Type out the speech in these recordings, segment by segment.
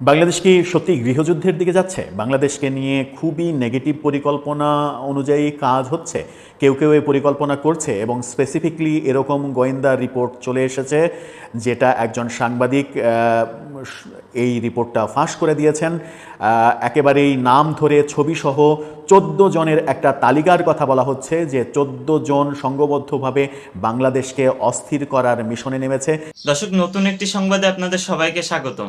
বাংলাদেশ কি সত্যি গৃহযুদ্ধের দিকে যাচ্ছে? বাংলাদেশকে নিয়ে খুবই নেগেটিভ পরিকল্পনা অনুযায়ী কাজ হচ্ছে। কেউ কেউ এই পরিকল্পনা করছে এবং স্পেসিফিকলি এরকম গোয়েন্দা রিপোর্ট চলে এসেছে, যেটা একজন সাংবাদিক এই রিপোর্টটা ফাঁস করে দিয়েছেন। একেবারেই নাম ধরে ছবিসহ চোদ্দ জনের একটা তালিকার কথা বলা হচ্ছে, যে চোদ্দ জন সংঘবদ্ধভাবে বাংলাদেশকে অস্থির করার মিশনে নেমেছে। দর্শক, নতুন একটি সংবাদে আপনাদের সবাইকে স্বাগতম।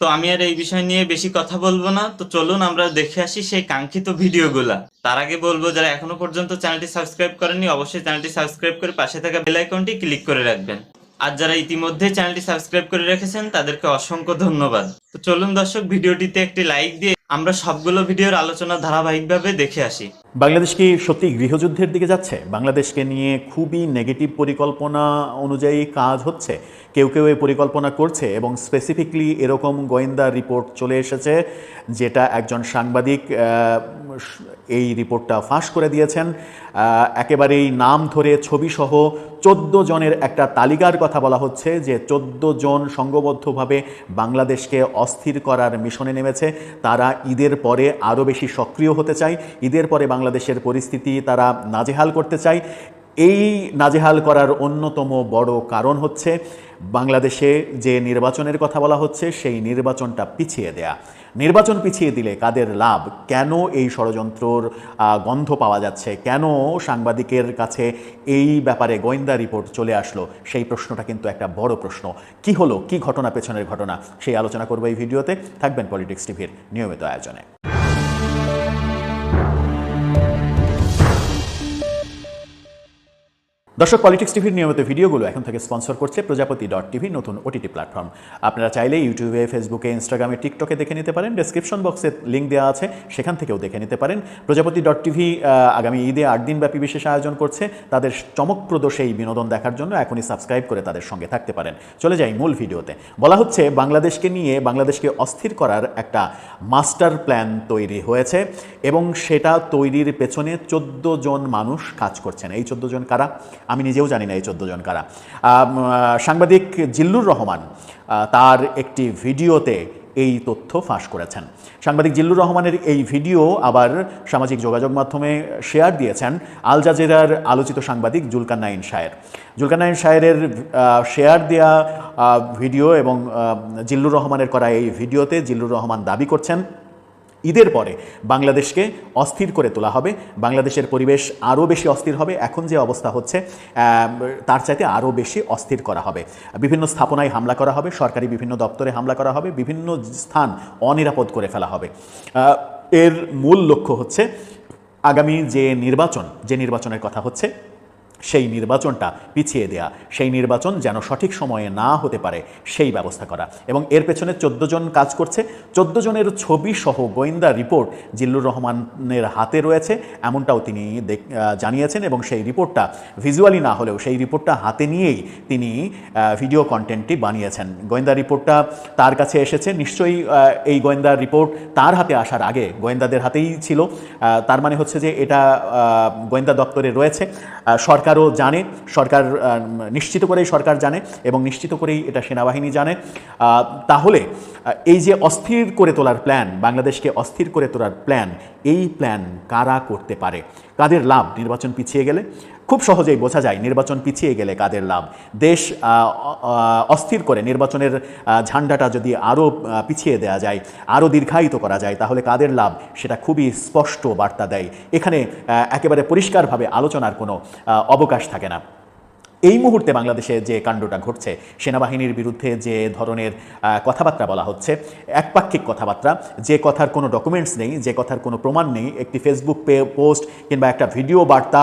তো আমি আর এই বিষয় নিয়ে বেশি কথা বলব না। তো চলুন আমরা দেখে আসি সেই কাঙ্ক্ষিত ভিডিওগুলা। তার আগে বলব, যারা এখনও পর্যন্ত চ্যানেলটি সাবস্ক্রাইব করেননি, অবশ্যই চ্যানেলটি সাবস্ক্রাইব করে পাশে থাকা বেল আইকনটি ক্লিক করে রাখবেন। আর যারা ইতিমধ্যে চ্যানেলটি সাবস্ক্রাইব করে রেখেছেন, তাদেরকে অসংখ্য ধন্যবাদ। তো চলুন দর্শক, ভিডিওটিতে একটি লাইক দিয়ে আমরা সবগুলো ভিডিওর আলোচনা ধারাবাহিকভাবে দেখে আসি। বাংলাদেশ কি সত্যি গৃহযুদ্ধের দিকে যাচ্ছে? বাংলাদেশকে নিয়ে খুবই নেগেটিভ পরিকল্পনা অনুযায়ী কাজ হচ্ছে। কেউ কেউ এই পরিকল্পনা করছে এবং স্পেসিফিকলি এরকম গোয়েন্দা রিপোর্ট চলে এসেছে, যেটা একজন সাংবাদিক এই রিপোর্টটা ফাঁস করে দিয়েছেন। একেবারেই নাম ধরে ছবিসহ চোদ্দ জনের একটা তালিকার কথা বলা হচ্ছে, যে চোদ্দ জন সংঘবদ্ধভাবে বাংলাদেশকে অস্থির করার মিশনে নেমেছে। তারা ঈদের পরে আরও বেশি সক্রিয় হতে চায়। ঈদের পরে বাংলাদেশের পরিস্থিতি তারা নাজেহাল করতে চায়। এই নাজেহাল করার অন্যতম বড় কারণ হচ্ছে, বাংলাদেশে যে নির্বাচনের কথা বলা হচ্ছে, সেই নির্বাচনটা পিছিয়ে দেয়া। নির্বাচন পিছিয়ে দিলে কাদের লাভ? কেন এই ষড়যন্ত্রর গন্ধ পাওয়া যাচ্ছে? কেন সাংবাদিকের কাছে এই ব্যাপারে গোয়েন্দা রিপোর্ট চলে আসলো? সেই প্রশ্নটা কিন্তু একটা বড় প্রশ্ন। কি হলো? কি ঘটনা পেছনের ঘটনা? সেই আলোচনা করব এই ভিডিওতে। থাকবেন পলিটিক্স টিভির নিয়মিত আয়োজনে। দর্শক পলিটিক্স টিভির নিয়মিত ভিডিওগুলো এখন থেকে স্পন্সর করছে প্রজাপতি ডট টিভি নতুন ওটিটি প্ল্যাটফর্ম আপনারা চাইলে ইউটিউবে ফেসবুকে ইনস্টাগ্রামে টিকটকে দেখে নিতে পারেন। ডেসক্রিপশন বক্সে লিঙ্ক দেওয়া আছে, সেখান থেকেও দেখে নিতে পারেন। প্রজাপতি ডট টিভি আগামী ঈদে আট দিনব্যাপী বিশেষ আয়োজন করছে। তাদের চমকপ্রদ সেই বিনোদন দেখার জন্য এখনই সাবস্ক্রাইব করে তাদের সঙ্গে থাকতে পারেন। চলে যাই মূল ভিডিওতে। বলা হচ্ছে, বাংলাদেশকে নিয়ে, বাংলাদেশকে অস্থির করার একটা মাস্টার প্ল্যান তৈরি হয়েছে এবং সেটা তৈরির পেছনে চোদ্দ জন মানুষ কাজ করছেন। এই চোদ্দ জন কারা? আমি নিজেও জানি না এই চোদ্দ জন কারা। সাংবাদিক জিল্লুর রহমান তার একটি ভিডিওতে এই তথ্য ফাঁস করেছেন। সাংবাদিক জিল্লুর রহমানের এই ভিডিও আবার সামাজিক যোগাযোগ মাধ্যমে শেয়ার দিয়েছেন আল জাজিরার আলোচিত সাংবাদিক জুলকান্নাইন শায়ের। জুলকান্নাইন শায়ের শেয়ার দেয়া ভিডিও এবং জিল্লুর রহমানের করা এই ভিডিওতে জিল্লুর রহমান দাবি করছেন ঈদের পরে বাংলাদেশকে অস্থির করে তোলা হবে। বাংলাদেশের পরিবেশ আরও বেশি অস্থির হবে। এখন যে অবস্থা হচ্ছে তার চাইতে আরও বেশি অস্থির করা হবে। বিভিন্ন স্থাপনায় হামলা করা হবে, সরকারি বিভিন্ন দপ্তরে হামলা করা হবে, বিভিন্ন স্থান অনিরাপদ করে ফেলা হবে। এর মূল লক্ষ্য হচ্ছে আগামী যে নির্বাচন, যে নির্বাচনের কথা হচ্ছে সেই নির্বাচনটা পিছিয়ে দেয়া সেই নির্বাচন যেন সঠিক সময়ে না হতে পারে সেই ব্যবস্থা করা। এবং এর পেছনে চোদ্দ জন কাজ করছে। চোদ্দ জনের ছবি সহ গোয়েন্দা রিপোর্ট জিল্লুর রহমানের হাতে রয়েছে এমনটাও তিনি জানিয়েছেন এবং সেই রিপোর্টটা ভিজুয়ালি না হলেও সেই রিপোর্টটা হাতে নিয়েই তিনি ভিডিও কন্টেন্টটি বানিয়েছেন। গোয়েন্দা রিপোর্টটা তার কাছে এসেছে। নিশ্চয়ই এই গোয়েন্দা রিপোর্ট তার হাতে আসার আগে গোয়েন্দাদের হাতেই ছিল। তার মানে হচ্ছে যে এটা গোয়েন্দা দপ্তরে রয়েছে। আহ, সরকারও জানে, সরকার নিশ্চিত করেই সরকার জানে এবং নিশ্চিত করেই এটা সেনাবাহিনী জানে। তাহলে এই যে অস্থির করে তোলার প্ল্যান বাংলাদেশকে অস্থির করে তোলার প্ল্যান এই প্ল্যান কারা করতে পারে? কাদের লাভ? নির্বাচন পিছিয়ে গেলে। খুব সহজেই বোঝা যায় নির্বাচন পিছিয়ে গেলে কাদের লাভ। দেশ অস্থির করে নির্বাচনের ঝান্ডাটা যদি আরও পিছিয়ে দেয়া যায় আরও দীর্ঘায়িত করা যায়, তাহলে কাদের লাভ সেটা খুবই স্পষ্ট বার্তা দেয়। এখানে একেবারে পরিষ্কারভাবে আলোচনার কোনো অবকাশ থাকে না। এই মুহূর্তে বাংলাদেশে যে কাণ্ডটা ঘটছে সেনাবাহিনীর বিরুদ্ধে যে ধরনের কথাবার্তা বলা হচ্ছে একপাক্ষিক কথাবার্তা যে কথার কোনো ডকুমেন্টস নেই যে কথার কোনো প্রমাণ নেই একটি ফেসবুক পোস্ট কিংবা একটা ভিডিও বার্তা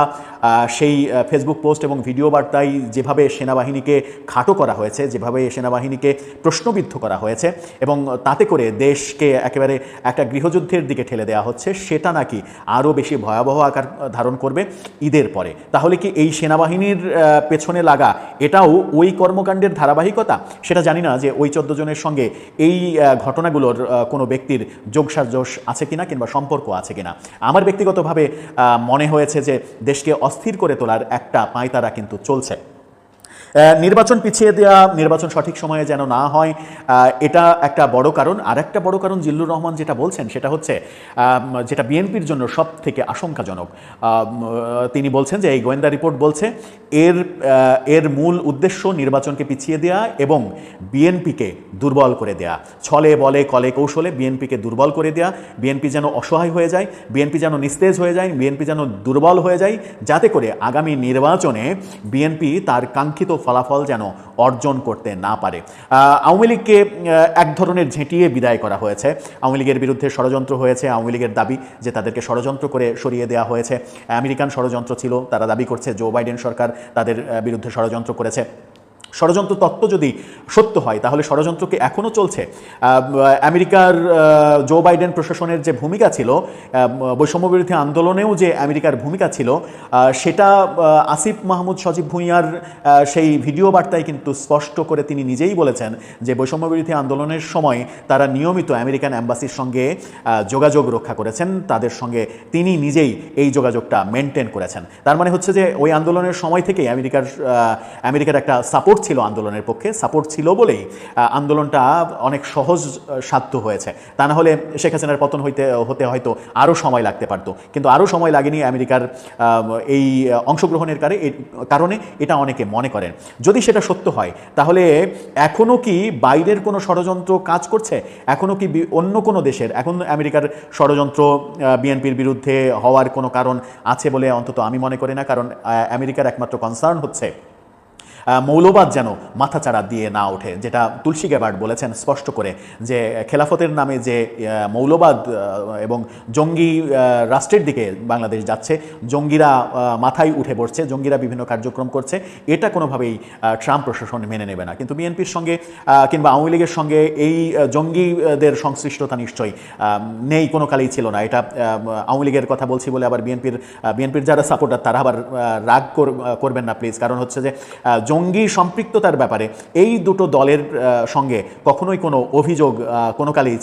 সেই ফেসবুক পোস্ট এবং ভিডিও বার্তায় যেভাবে সেনাবাহিনীকে খাটো করা হয়েছে যেভাবে সেনাবাহিনীকে প্রশ্নবিদ্ধ করা হয়েছে এবং তাতে করে দেশকে একেবারে একটা গৃহযুদ্ধের দিকে ঠেলে দেওয়া হচ্ছে সেটা নাকি আরও বেশি ভয়াবহ আকার ধারণ করবে ঈদের পরে। তাহলে কি এই সেনাবাহিনীর আহ, পেছনে লাগা, এটাও ওই কর্মকাণ্ডের ধারাবাহিকতা? সেটা জানি না যে ওই চোদ্দ জনের সঙ্গে এই ঘটনাগুলোর কোনো ব্যক্তির যোগসাজস আছে কিনা কিংবা সম্পর্ক আছে কিনা। আমার ব্যক্তিগতভাবে মনে হয়েছে যে দেশকে অস্থির করে তোলার একটা পাঁয়তারা কিন্তু চলছে। নির্বাচন পিছিয়ে দেওয়া নির্বাচন সঠিক সময়ে যেন না হয় এটা একটা বড় কারণ। আর একটা বড় কারণ জিল্লুর রহমান যেটা বলছেন, সেটা হচ্ছে যেটা বিএনপির জন্য সব থেকে আশঙ্কাজনক তিনি বলছেন যে, এই গোয়েন্দা রিপোর্ট বলছে, এর এর মূল উদ্দেশ্য নির্বাচনকে পিছিয়ে দেওয়া এবং বিএনপিকে দুর্বল করে দেয়া। ছলে বলে, কলে কৌশলে বিএনপিকে দুর্বল করে দেয়া। বিএনপি যেন অসহায় হয়ে যায়, বিএনপি যেন নিস্তেজ হয়ে যায়, বিএনপি যেন দুর্বল হয়ে যায়, যাতে করে আগামী নির্বাচনে বিএনপি তার কাঙ্ক্ষিত ফলাফল যেন অর্জন করতে না পারে। আওয়ামী লীগকে এক ধরনের ঝেঁটিয়ে বিদায় করা হয়েছে। আওয়ামী লীগের বিরুদ্ধে ষড়যন্ত্র হয়েছে। আওয়ামী লীগের দাবি যে তাদেরকে ষড়যন্ত্র করে সরিয়ে দেওয়া হয়েছে। আমেরিকান ষড়যন্ত্র ছিল, তারা দাবি করছে, জো বাইডেন সরকার তাদের বিরুদ্ধে ষড়যন্ত্র করেছে। ষড়যন্ত্র তত্ত্ব যদি সত্য হয় তাহলে ষড়যন্ত্রকে এখনও চলছে। আমেরিকার জো বাইডেন প্রশাসনের যে ভূমিকা ছিল আহ, বৈষম্য বিরোধী আন্দোলনেও যে আমেরিকার ভূমিকা ছিল সেটা আসিফ মাহমুদ সজীব ভূঁইয়ার সেই ভিডিও বার্তায় কিন্তু স্পষ্ট করে তিনি নিজেই বলেছেন যে বৈষম্য বিরোধী আন্দোলনের সময় তারা নিয়মিত আমেরিকান অ্যাম্বাসির সঙ্গে যোগাযোগ রক্ষা করেছেন। তাদের সঙ্গে তিনি নিজেই এই যোগাযোগটা মেনটেন করেছেন। তার মানে হচ্ছে যে ওই আন্দোলনের সময় থেকেই আমেরিকার আমেরিকার একটা সাপোর্ট ছিল আন্দোলনের পক্ষে সাপোর্ট ছিল বলেই আন্দোলনটা অনেক সহজ সাধ্য হয়েছে। তা না হলে শেখ হাসিনার পতন হইতে, হতে হয়তো আরও সময় লাগতে পারতো। কিন্তু আরও সময় লাগেনি আমেরিকার এই অংশগ্রহণের কারণে এটা অনেকে মনে করেন। যদি সেটা সত্য হয়, তাহলে এখনও কি বাইরের কোনো ষড়যন্ত্র কাজ করছে? এখনও কি অন্য কোনো দেশের, এখন আমেরিকার ষড়যন্ত্র বিএনপির বিরুদ্ধে হওয়ার কোনো কারণ আছে বলে অন্তত আমি মনে করি না, কারণ আমেরিকার একমাত্র কনসার্ন হচ্ছে মৌলবাদ যেন মাথাচাড়া দিয়ে না ওঠে, যেটা তুলসী গ্যাবার্ড বলেছেন স্পষ্ট করে যে খেলাফতের নামে যে মৌলবাদ এবং জঙ্গি রাষ্ট্রের দিকে বাংলাদেশ যাচ্ছে, জঙ্গিরা মাথায় উঠে পড়ছে, জঙ্গিরা বিভিন্ন কার্যক্রম করছে, এটা কোনোভাবেই ট্রাম্প প্রশাসন মেনে নেবে না। কিন্তু বিএনপির সঙ্গে কিংবা আওয়ামী লীগের সঙ্গে এই জঙ্গিদের সংশ্লিষ্টতা নিশ্চয়ই নেই, কোনো কালেই ছিল না। এটা আওয়ামী লীগের কথা বলছি বলে আবার বিএনপির বিএনপির যারা সাপোর্টার তারা আবার রাগ কর- করবেন না, প্লিজ। কারণ হচ্ছে যে জঙ্গি সম্পৃক্ততার ব্যাপারে এই দুটো দলের সঙ্গে কখনোই কোনো অভিযোগ কোনো কালেই